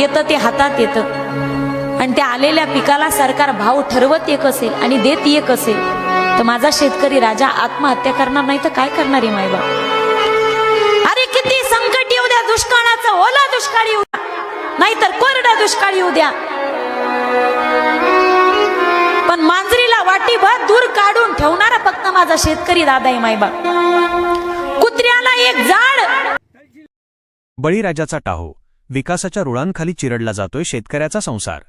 येतं ते हातात येतं. आणि त्या आलेल्या पिकाला सरकार भाव ठरवत एक असेल आणि देत एक असेल तर माझा शेतकरी राजा आत्महत्या करणार नाही तर काय करणार आहे मायबाप? अरे किती संकट येऊ द्या दुष्काळाचं ओला दुष्काळ येऊ द्या. नाहीतर कोरडा दुष्काळ येऊ द्या. पण मांजरीला वाटीभर दूर काढून ठेवणारा फक्त माझा शेतकरी दादा आहे मायबाप. कुत्र्याला एक झाड. बळीराजाचा टाहो. विकासाच्या रुळांखाली चिरडला जातोय शेतकऱ्याचा संसार.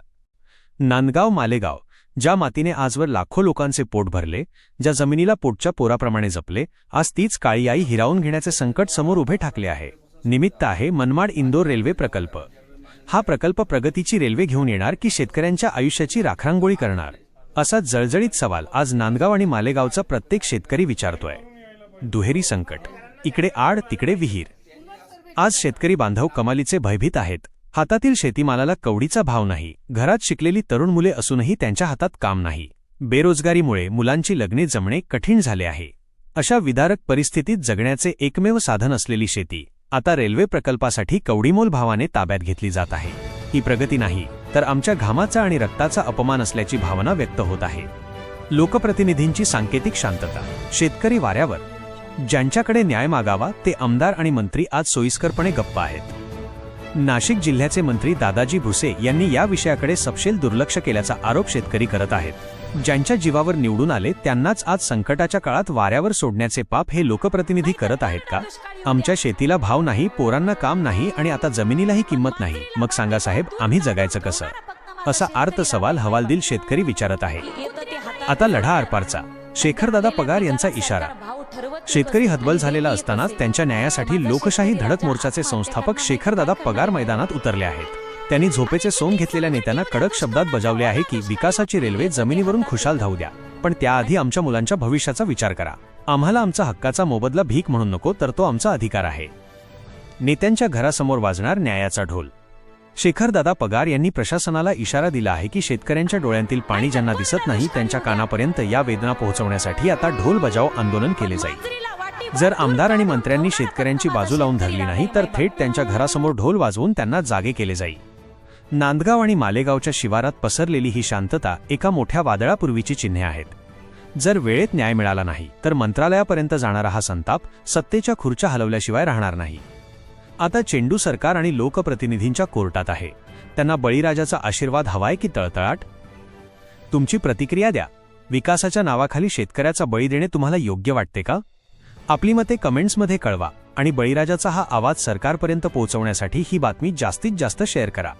नांदगाव मालेगाव ज्या मातीने आजवर लाखो लोकांचे पोट भरले ज्या जमिनीला पोटच्या पोराप्रमाणे जपले आज तीच काळी आई हिरावून घेण्याचे संकट समोर उभे ठाकले आहे. निमित्त आहे मनमाड इंदोर रेल्वे प्रकल्प. हा प्रकल्प प्रगतीची रेल्वे घेऊन येणार की शेतकऱ्यांच्या आयुष्याची राखरांगोळी करणार? असा जळजळीत सवाल आज नांदगाव आणि मालेगावचा प्रत्येक शेतकरी विचारतोय. दुहेरी संकट. इकडे आड तिकडे विहीर. आज शेतकरी बांधव कमालीचे भयभीत आहेत. हातातील शेतीमालाला कवडीचा भाव नाही. घरात शिकलेली तरुण मुले असूनही त्यांच्या हातात काम नाही. बेरोजगारीमुळे मुलांची लग्ने जमणे कठीण झाले आहे. अशा विदारक परिस्थितीत जगण्याचे एकमेव साधन असलेली शेती आता रेल्वे प्रकल्पासाठी कवडीमोल भावाने ताब्यात घेतली जात आहे. ही प्रगती नाही तर आमच्या घामाचा आणि रक्ताचा अपमान असल्याची भावना व्यक्त होत आहे. लोकप्रतिनिधींची सांकेतिक शांतता. शेतकरी वाऱ्यावर ज्यांच्याकडे न्याय मागावा ते आमदार आणि मंत्री आज सोयीस्करपणे गप्प आहेत. नाशिक जिल्ह्याचे मंत्री दादाजी भुसे यांनी या विषयाकडे सपशेल दुर्लक्ष केल्याचा आरोप शेतकरी करत आहेत. ज्यांच्या जीवावर निवडून आले त्यांनाच आज संकटाच्या काळात वाऱ्यावर सोडण्याचे पाप हे लोकप्रतिनिधी करत आहेत का? आमच्या शेतीला भाव नाही पोरांना काम नाही आणि आता जमिनीलाही किंमत नाही. मग सांगा साहेब आम्ही जगायचं कसं? असा आर्त सवाल हवालदिल शेतकरी विचारत आहे. आता लढा आरपारचा. शेखरदादा पगार यांचा इशारा. शेतकरी हतबल झालेला असतानाच त्यांच्या न्यायासाठी लोकशाही धडक मोर्चाचे संस्थापक शेखरदादा पगार मैदानात उतरले आहेत. त्यांनी झोपेचे सोंग घेतलेल्या नेत्यांना कडक शब्दात बजावले आहे की विकासाची रेल्वे जमिनीवरून खुशाल धावू द्या. पण त्याआधी आमच्या मुलांच्या भविष्याचा विचार करा. आम्हाला आमचा हक्काचा मोबदला भीक म्हणून नको तर तो आमचा अधिकार आहे. नेत्यांच्या घरासमोर वाजणार न्यायाचा ढोल. शेखरदादा पगार यांनी प्रशासनाला इशारा दिला आहे की शेतकऱ्यांच्या डोळ्यांतील पाणी ज्यांना दिसत नाही त्यांच्या कानापर्यंत या वेदना पोहोचवण्यासाठी आता ढोल बजाव आंदोलन केले जाईल. जर आमदार आणि मंत्र्यांनी शेतकऱ्यांची बाजू लावून धरली नाही तर थेट त्यांच्या घरासमोर ढोल वाजवून त्यांना जागे केले जाईल. नांदगाव आणि मालेगावच्या शिवारात पसरलेली ही शांतता एका मोठ्या वादळापूर्वीची चिन्हे आहेत. जर वेळेत न्याय मिळाला नाही तर मंत्रालयापर्यंत जाणारा हा संताप सत्तेच्या खुर्च्या हलवल्याशिवाय राहणार नाही. आता चेंडू सरकार आणि लोकप्रतिनिधींच्या कोर्टात आहे. त्यांना बळीराजाचा आशीर्वाद हवाय की तळतळाट? तुमची प्रतिक्रिया द्या. विकासाच्या नावाखाली शेतकऱ्याचा बळी देणे तुम्हाला योग्य वाटते का? आपली मते कमेंट्समध्ये कळवा आणि बळीराजाचा हा आवाज सरकारपर्यंत पोहोचवण्यासाठी ही बातमी जास्तीत जास्त शेअर करा.